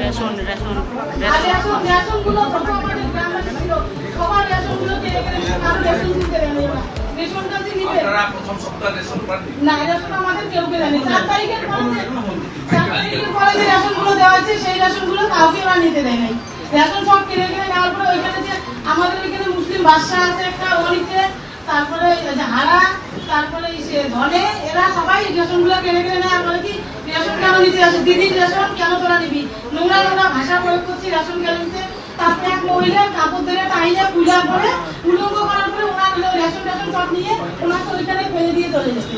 Ration ration না ration. আমাদের কেউ চার তারিখের যে চার তারিখের পরে যে রেশনগুলো দেওয়া হচ্ছে সেই কাউকে নিতে দেয় নাই রেশন সব কিনে কিনে নেওয়ার পরে ওইখানে যে আমাদের ওইখানে মুসলিম বাদশা আছে একটা ও নিচ্ছে তারপরে হারা, তারপরে সে ধনে, এরা সবাই রেশনগুলো কিনে কিনে নেয়। আর বলে কি, রেশন কেন নিতে আসে? দিদির রেশন কেন তোরা নিবি? নোংরা নোংরা ভাষা প্রয়োগ করছি রেশন কেন নিতে। তারপরে এক মহিলা কাপড় ধরে টাইনে পূজার পরে উলঙ্গ করার পরে ওনার রেশন টেশন সব নিয়ে ওনাকে ওইখানে ফেলে দিয়ে চলে যেতে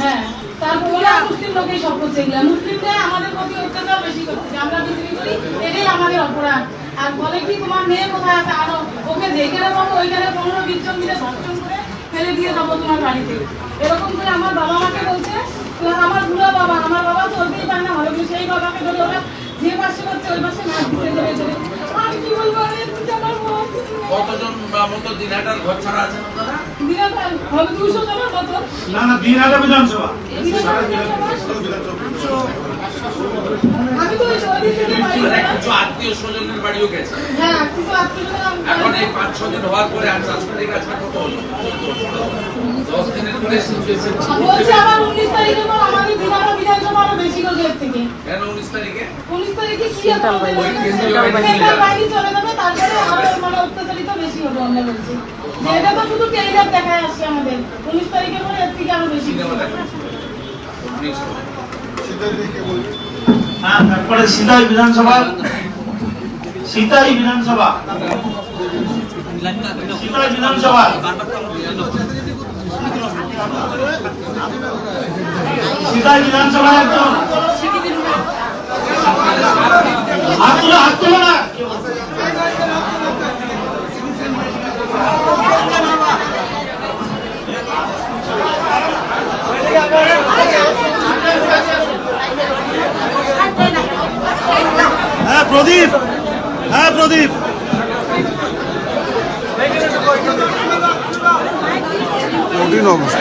হ্যাঁ তারপর ওরা মুসলিম লোকেই সব করছে এগুলা। মুসলিমরা আমাদের প্রতি অত্যাচার বেশি করছে। আমরা বিক্রি করি এটাই আমাদের অপরাধ। আর বলে কি তোমার মেয়ে কোথায় আছে? আরও ওকে যেখানে পাবো ওইখানে পনেরো বিশ জন মিলে ধর্ষণ করে ফেলে দিয়ে যাব তোমার বাড়িতে। এরকম করে আমার বাবা মাকে বলছে আমার বুড়ো বাবা আমার বাবা চলতেই পারে না ভালো সেই বাবাকে ধরে ওরা যে পাশে করছে ওই পাশে মাছ দিতে ধরে ধরে আমি কি বলব। কতজন বা মতো দিনহাটার ঘর ছাড়া আছেন আপনারা? দিনে হবে দুশো জনের মতো। না না বিধানসভা। কিছু আত্মীয় স্বজনের বাড়িও গেছে। হ্যাঁ এখন এই পাঁচ ছ দিন হওয়ার পরে তারিখ আজকে কত হলো দশ দিনের আরও কেন উনিশ তারিখে? উনিশ তারিখে চলে যাবে। তারপরে মানে অত্যাচারিত বেশি হবে আমরা বলছি। যে তো শুধু টেলিগ্রাফ দেখায় আসছে আমাদের। উনিশ তারিখের পরে এর থেকে আরও বেশি তারপরে সিতাই বিধানসভা। সিতাই বিধানসভা। সিতাই বিধানসভা। সিতাই বিধানসভা একজন হাত তুলো হাত তুলো না হ্যাঁ প্রদীপ। হ্যাঁ প্রদীপ। কঠিন অবস্থা।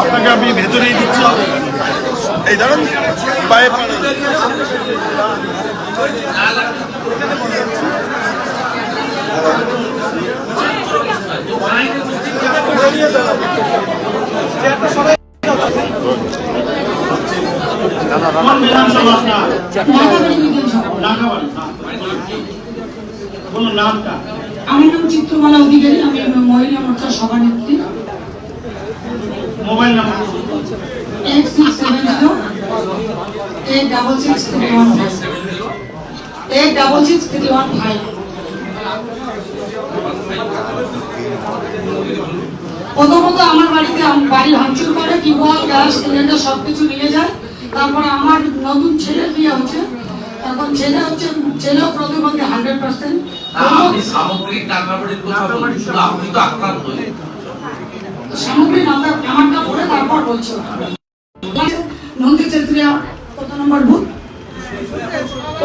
আপনাকে আমি ভেতরেই দিচ্ছি। এই ধরুন পায়ে পাড়া আমার নাম চিত্রমালা অধিকারী আমি মহিলা মোর্চার সভানেত্রী। Mobile number. Eight six seven zero eight double six three one eight double six three one five প্রথমত আমার বাড়িতে বাড়ি ভাঙচুর করে টিউবওয়েল গ্যাস সিলিন্ডার সব কিছু নিয়ে যায়। তারপর আমার নতুন ছেলে বিয়ে হচ্ছে। এখন ছেলে হচ্ছে ছেলেও প্রতিবন্ধী হান্ড্রেড পার্সেন্ট সামগ্রিক আপনি তো আক্রান্ত আমারটা পড়ে তারপর বলছো। নন্দী চেত্রিয়া কত নম্বর বুথ?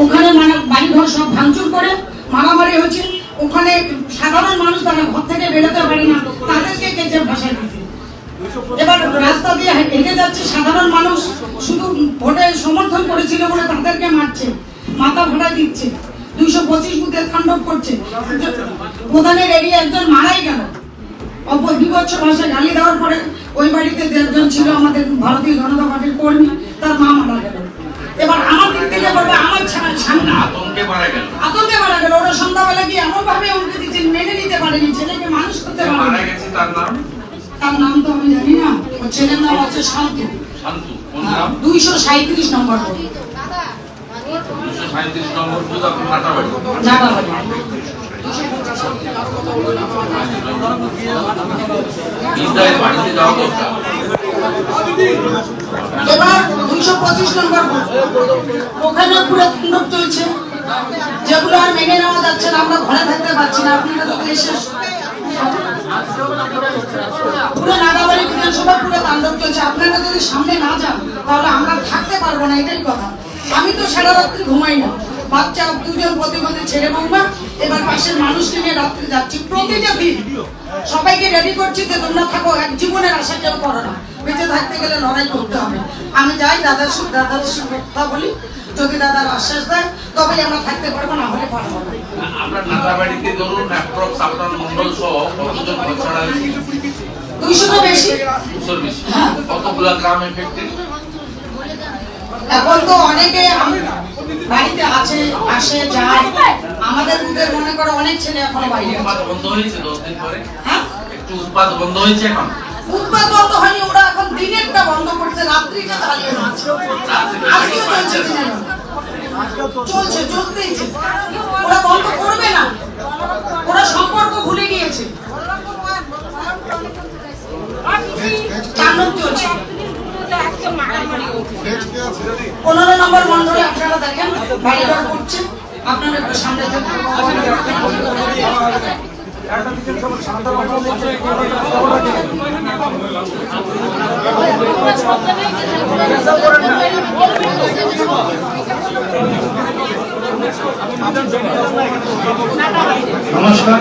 ওখানে মানে বাড়ি ঘর সব ভাঙচুর করে মারামারি হচ্ছে। ওখানে সাধারণ মানুষ তারা ঘর থেকে বেরোতে পারে না তাদেরকে কেচে ভাষায় দিতে এবার রাস্তা দিয়ে হেঁটে যাচ্ছে সাধারণ মানুষ শুধু ভোটে সমর্থন করেছিল বলে তাদেরকে মারছে মাথা ভাড়া দিচ্ছে। দুইশো পঁচিশ বুথে তাণ্ডব করছে। প্রধানের এরিয়া একজন মারাই গেল। অপর বিভৎস ভাষায় গালি দেওয়ার পরে ওই বাড়িতে একজন ছিল আমাদের ভারতীয় জনতা পার্টির কর্মী তার মা মারা গেল। এবার আমার দিক থেকে বলবে আমার সামনে আতঙ্কে মারা গেল। আতঙ্কে মারা গেল। ওরা সন্ধ্যাবেলা গিয়ে এমন ভাবে উল্টে দিচ্ছে মেনে নিতে পারেনি ছেলেকে মানুষ করতে মারা গেছে তার নাম? তার নাম তো আমি জানি না। ওর ছেলের নাম হচ্ছে শান্তু। শান্তু কোন নাম? দুইশো সাঁত্রিশ নম্বর এবার দুইশো পঁচিশ নম্বর। ওখানে পুরো চলছে। যেগুলো আর মেনে নেওয়া যাচ্ছে না, আমরা ঘরে থাকতে পারছি না। আপনারা পুরো নাগাবাড়ি বিধানসভা, পুরো তাণ্ডব চলছে। আপনারা যদি সামনে না যান, তাহলে আমরা থাকতে পারব না, এটাই কথা। আমি তো সারা রাত্রি ঘুমাই না। বাচ্চা দুজন প্রতিবন্ধী ছেলে বৌমা, এবার পাশের মানুষকে নিয়ে রাত্রে যাচ্ছি। প্রতিটা দিন সবাইকে রেডি করছি যে তোমরা থাকো, এক জীবনের আশা কেউ করো না। বেঁচে থাকতে গেলে লড়াই করতে হবে। আমি যাই, দাদার দাদার কথা বলি। যদি দাদার আশ্বাস দেয় তবে আমরা থাকতে পারব না হলে পারব না। আপনার নাটাবাড়িতে ধরুন অ্যাপ্রক্স আপনার মন্ডল সহ কতজন বছর দুইশোটা বেশি। দুশোর বেশি। কতগুলা গ্রাম এফেক্টেড এখন তো অনেকে বাড়িতে আছে আসে যায়। আমাদের দুধের মনে করো অনেক ছেলে এখনও বাইরে বন্ধ হয়েছে দশ দিন পরে? হ্যাঁ? একটু উৎপাদ বন্ধ হয়েছে এখন? উৎপাদ বন্ধ দিনেরটা বন্ধ করছে, রাত্রিটা চালিয়ে যাচ্ছে আজকেও চলছে চলছে চলতেইছে ওরা বন্ধ করবে না। ওরা সম্পর্ক ভুলে গিয়েছে। পনেরো নম্বর মন্ডলে আপনারা দেখেন বাড়ি ঘর করছে। আপনারা একটু সামনে থেকে নমস্কার।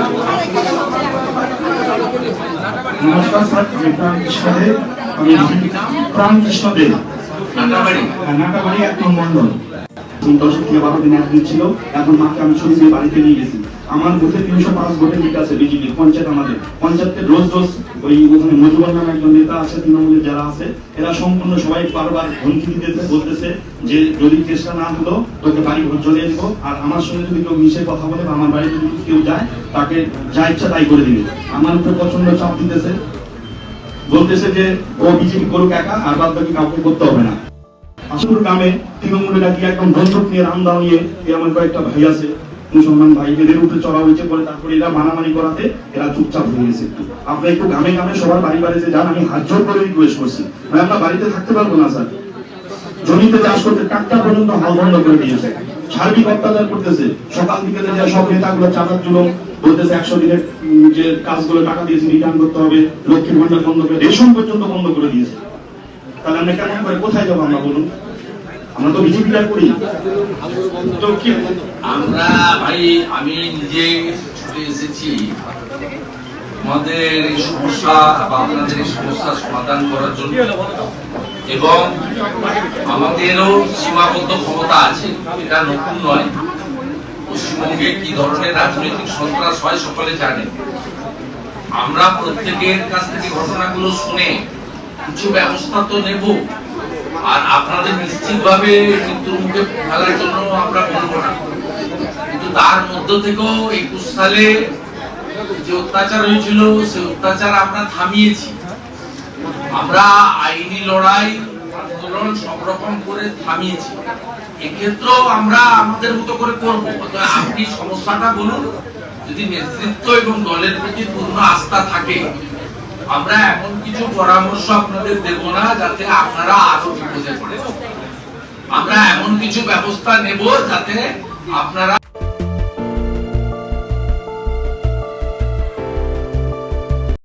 নমস্কার স্যার আমি প্রাণকৃষ্ণ দেব আমি প্রাণকৃষ্ণ দেব নাটাবাড়ি নাটাবাড়ি। এক নম্বর মন্ডল দশক থেকে বারো দিন একদিন ছিল এখন মাকে আমি দিয়ে বাড়িতে নিয়ে গেছি। আমার বুথে তিনশো পাঁচ ভোটে লিড আছে বিজেপি, পঞ্চায়েত আমাদের। পঞ্চায়েতের রোজ রোজ ওই ওখানে মজুবার নামে একজন নেতা আছে, তৃণমূলের যারা আছে, এরা সম্পূর্ণ সবাই বারবার হুমকি দিতেছে, বলতেছে যে যদি চেষ্টা না হলো তোকে বাড়ি ঘর চলে দিব। আর আমার সঙ্গে যদি কেউ মিশে কথা বলে বা আমার বাড়িতে যদি কেউ যায়, তাকে যা ইচ্ছা তাই করে দিবে। আমার উপরে প্রচণ্ড চাপ দিতেছে। বলতেছে যে ও বিজেপি করুক একা, আর বাদ বাকি কাউকে করতে হবে না। আসুর গ্রামে তৃণমূলের একদম বন্দুক নিয়ে রামদা নিয়ে, এ আমার কয়েকটা ভাই আছে। মুসলমান ভাই এদের উপরে চড়া হয়েছে বলে তারপরে এরা মানামানি করাতে এরা চুপচাপ হয়ে গেছে একটু আপনারা একটু গ্রামে গ্রামে সবার বাড়ি বাড়িতে যান, আমি হাত জোর করে রিকোয়েস্ট করছি। ভাই, আমরা বাড়িতে থাকতে পারব না, স্যার। জমিতে চাষ করতে টাটকা পর্যন্ত হাল বন্ধ করে দিয়েছে। সার্বিক অত্যাচার করতেছে। সকাল বিকেলে যে সব নেতাগুলো চাঁদার জন্য বলতেছে একশো দিনের যে কাজগুলো টাকা দিয়েছে রিটার্ন করতে হবে লক্ষ্মীর ভান্ডার বন্ধ করে, রেশন পর্যন্ত বন্ধ করে দিয়েছে। তাহলে আমরা কেমন করে কোথায় যাব আমরা বলুন? আমরা তো বিজেপিটা করি। তো কি আমরা ভাই, আমি নিজে ছুটে এসেছি। আমাদের এই সমস্যা বা আপনাদের এই সমস্যার সমাধান করার জন্য। এবং আমাদেরও সীমাবদ্ধ ক্ষমতা আছে, এটা নতুন নয়। পশ্চিমবঙ্গে কি ধরনের রাজনৈতিক সন্ত্রাস হয় সকলে জানে। আমরা প্রত্যেকের কাছ থেকে ঘটনাগুলো শুনে কিছু ব্যবস্থা তো নেব। আর আপনাদের নিশ্চিতভাবে মৃত্যুর মুখে ফেলার জন্য আমরা বলব না। তার মধ্য থেকেও একুশ সালে যে অত্যাচার হয়েছিল সে অত্যাচার আমরা থামিয়েছি। আমরা আইনি লড়াই, আন্দোলন সব রকম করে থামিয়েছি। এক্ষেত্রেও আমরা আমাদের মতো করে করব। আপনি সমস্যাটা বলুন, যদি নেতৃত্ব এবং দলের প্রতি পূর্ণ আস্থা থাকে, আমরা এমন কিছু পরামর্শ আপনাদের দেব না, যাতে আপনারা আরও বিপদে পড়ে আমরা এমন কিছু ব্যবস্থা নেব, যাতে আপনারা